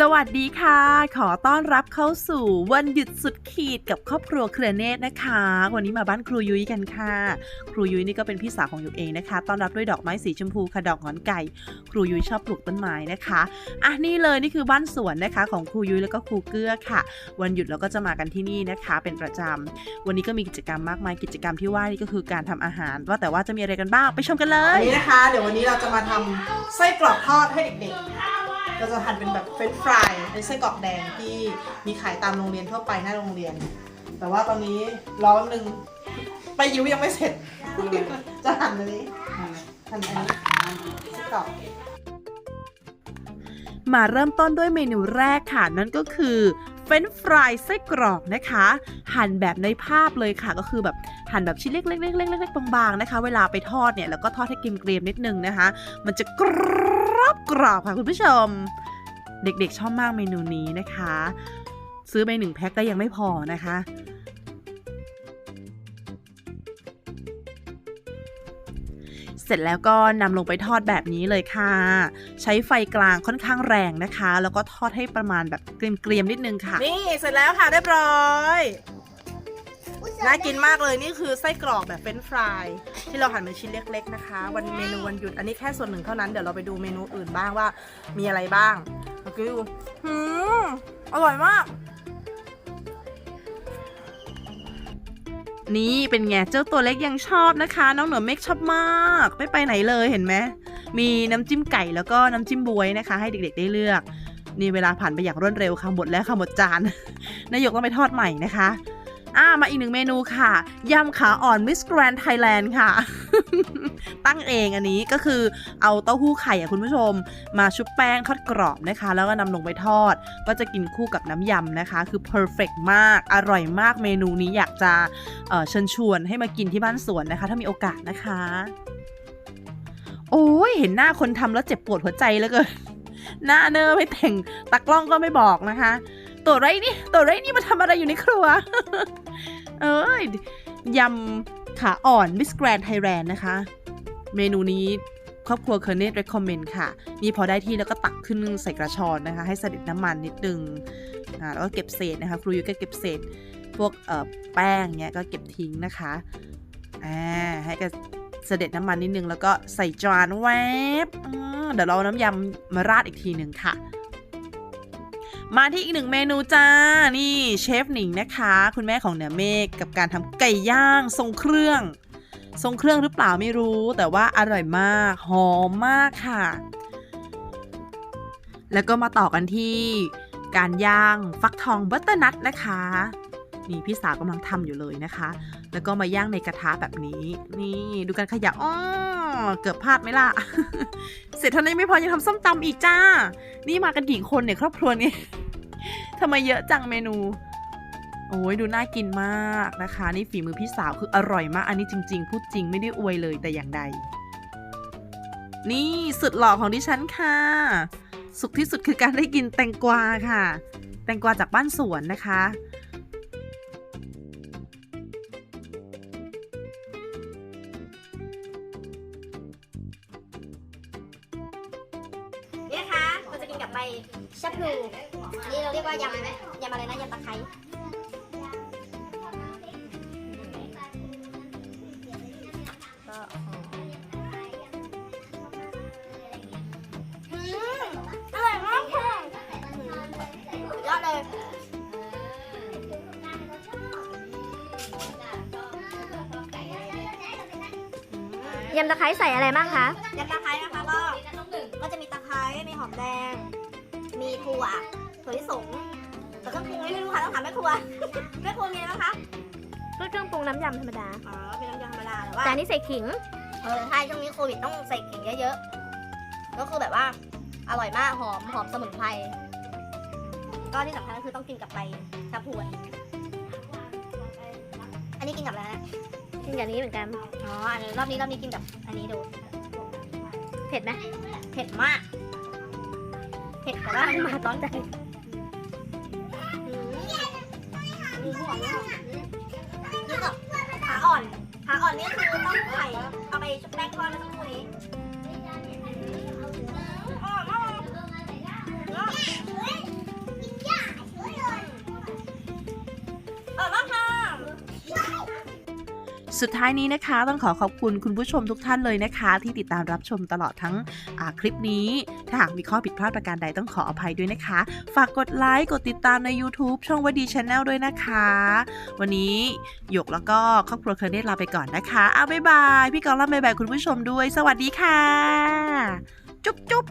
สวัสดีค่ะ ขอต้อนรับเข้าสู่วันหยุดสุดขีดกับครอบครัวเครือเนตรนะคะ วันนี้มาบ้านครูยุ้ยกันค่ะ ครูยุ้ยนี่ก็เป็นพี่สาวของยุ้ยเองนะคะ ต้อนรับด้วยดอกไม้สีชมพูค่ะดอกหงอนไก่ ครูยุ้ยชอบปลูกต้นไม้นะคะอะนี่เลยนี่คือบ้านสวนนะคะ ของครูยุ้ยแล้วก็ครูเกื้อค่ะ วันหยุดเราก็จะมากันที่นี่นะคะ เป็นประจำวันนี้ก็มีกิจกรรมมากมายกิจกรรมที่ว่านี่ก็คือการทำอาหาร ว่าแต่ว่าจะมีอะไรกันบ้างไปชมกันเลวันนี้นะคะ เดี๋ยววันนี้เราจะมาทำไส้กรอกทอดให้เด็กๆ เราจะหั่นเป็นแบบเฟรนช์ฟรายเป็นไส้กรอกแดงที่มีขายตามโรงเรียนทั่วไปหน้าโรงเรียน แต่ว่าตอนนี้ร้อนหนึ่งไปยิ้วยังไม่เสร็จ จะหั่นอันนี้หั่นอันนี้ไส้กรอกมาเริ่มต้นด้วยเมนูแรกค่ะ นั่นก็คือ เฟรนฟรายไส้กรอกนะคะ หั่นแบบในภาพเลยค่ะ ก็คือแบบหั่นแบบชิ้นเล็กๆๆๆๆบางๆนะคะ เวลาไปทอดเนี่ยแล้วก็ทอดให้เกรียมๆนิดนึงนะคะ มันจะกรอบกรอบค่ะคุณผู้ชม เด็กๆชอบมากเมนูนี้นะคะ ซื้อไปหนึ่งแพ็คก็ยังไม่พอนะคะ เสร็จแล้วก็นำลงไปทอดแบบนี้เลยค่ะ ใช้ไฟกลางค่อนข้างแรงนะคะ แล้วก็ทอดให้ประมาณแบบเกรียมๆนิดนึงค่ะ นี่เสร็จแล้วค่ะเรียบร้อยน่ากินมากเลยนี่คือไส้กรอกแบบเฟรนฟราย ที่เราหั่นเป็นชิ้นเล็ก ๆนะคะ วันเมนูวันหยุดอันนี้แค่ส่วนหนึ่งเท่านั้นเดี๋ยวเราไปดูเมนูอื่นบ้างว่ามีอะไรบ้างมื่อกี้ดูหืมอร่อยมาก นี่เป็นไงเจ้าตัวเล็กยังชอบนะคะ น้องเหนือเมกชอบมาก ไม่ไปไหนเลยเห็นไหมมีน้ำจิ้มไก่แล้วก็น้ำจิ้มบวยนะคะ ให้เด็กๆได้เลือก นี่เวลาผ่านไปอย่างรวดเร็วค่ะหมดแล้วค่ะหมดจานนายกต้องไปทอดใหม่นะคะ อ่ามาอีกหนึ่งเมนูค่ะยำขาอ่อนมิสแกรน d ไทยแลนด์ค่ะ ตั้งเองอันนี้ก็คือเอาเต้าหู้ไข่อะคุณผู้ชม มาชุบแป้งทอดกรอบนะคะ แล้วก็นำลงไปทอด ก็จะกินคู่กับน้ำยำนะคะ คือ perfect มาก อร่อยมากเมนูนี้อยากจะเชิญชวนให้มากินที่บ้านสวนนะคะ ถ้ามีโอกาสนะคะ โอ้ยเห็นหน้าคนทำแล้วเจ็บปวดหัวใจแล้วก็หน้าเนอไม่แต่งตากล้องก็ไม่บอกนะคะ ตัวไรนี่ตัวไรนี่มาทำอะไรอยู่ในครัว เอ้ยยำขาอ่อนมิสแกรนไทยแลนด์นะคะ เมนูนี้ครอบครัวเคอร์เนต recommend ค่ะ นี่พอได้ที่แล้วก็ตักขึ้นใส่กระชอนนะคะ ให้เสด็จน้ำมันนิดนึงอ่าแล้วก็เก็บเศษนะคะครูยุ้ยก็เก็บเศษ พวกเอ่อแป้งเนี้ยก็เก็บทิ้งนะคะอ่าให้กระเสด็จน้ำมันนิดนึงแล้วก็ใส่จานแวบเดี๋ยวเราเอาน้ำยำมาราดอีกทีหนึ่งค่ะ มาที่อีกหนึ่งเมนูจ้า นี่เชฟหนิงนะคะ คุณแม่ของเหนือเมฆกับการทำไก่ย่างทรงเครื่อง ทรงเครื่องหรือเปล่าไม่รู้ แต่ว่าอร่อยมาก หอมมากค่ะ แล้วก็มาต่อกันที่การย่างฟักทองบัตเตอร์นัทนะคะนี่พี่สาวกำลังทำอยู่เลยนะคะ แล้วก็มาย่างในกระทะแบบนี้ นี่ดูการขยับอ้อเกือบพลาดไหมล่ะ เสร็จเท่านี้ไม่พอยังทำส้มตำอีกจ้า นี่มากันกี่คนเนี่ยครอบครัวนี้ทำไมเยอะจังเมนู โอ้ยดูน่ากินมากนะคะ นี่ฝีมือพี่สาวคืออร่อยมาก อันนี้จริง ๆ พูดจริงไม่ได้อวยเลยแต่อย่างใด นี่สุดหล่อของดิฉันค่ะ สุขที่สุดคือการได้กินแตงกวาค่ะ แตงกวาจากบ้านสวนนะคะ เราจะกินกับใบชับพลูอันนี้เราเรียกว่ายำยำอะไรนะยำตะไคร้ก็อืมอร่อยมากค่ะสุดยอดเลยยำตะไคร้ใส่อะไรบ้างคะยำตะไคร้นะคะก็ก็จะมีตะไคร้มีหอมแดง มีถั่วถั่วลิสงแต่เครื่องปรุงไม่รู้ค่ะต้องถามแม่ครัวแม่ครัวมีอะไรบ้างคะก็เครื่องปรุงน้ำยำธรรมดา อ๋อเป็นน้ำยำธรรมดาแต่ว่าแต่อันนี้ใส่ขิง เออใช่ช่วงนี้โควิดต้องใส่ขิงเยอะๆก็คือแบบว่าอร่อยมากหอมหอมสมุนไพรก็ที่สำคัญก็คือต้องกินกับใบชาพลูอันนี้อันนี้กินกับอะไรนะกินอย่างนี้เหมือนกัน อ๋ออันนี้รอบนี้รอบนี้กินกับอันนี้ดู เผ็ดไหมเผ็ดมากเผ็ดแต่ว่ามันมาร้อนใจมีหัวมีหัวนี่ก็ขาอ่อนขาอ่อนนี่คือต้องไข่เอาไปชุบแป้งทอดเมื่อสักครู่นี้อ่อนม สุดท้ายนี้นะคะ ต้องขอขอบคุณคุณผู้ชมทุกท่านเลยนะคะ ที่ติดตามรับชมตลอดทั้งคลิปนี้ ถ้าหากมีข้อผิดพลาดประการใดต้องขออภัยด้วยนะคะ ฝากกดไลค์กดติดตามใน YouTube ช่องวดีช n แนลด้วยนะคะ วันนี้หยกแล้วก็ครอบครัวเคอร์เนตลาไปก่อนนะคะเอาบ๊ายบาย พี่กองล่ำบ๊ายบายคุณผู้ชมด้วย สวัสดีค่ะ จุ๊บจุ๊บ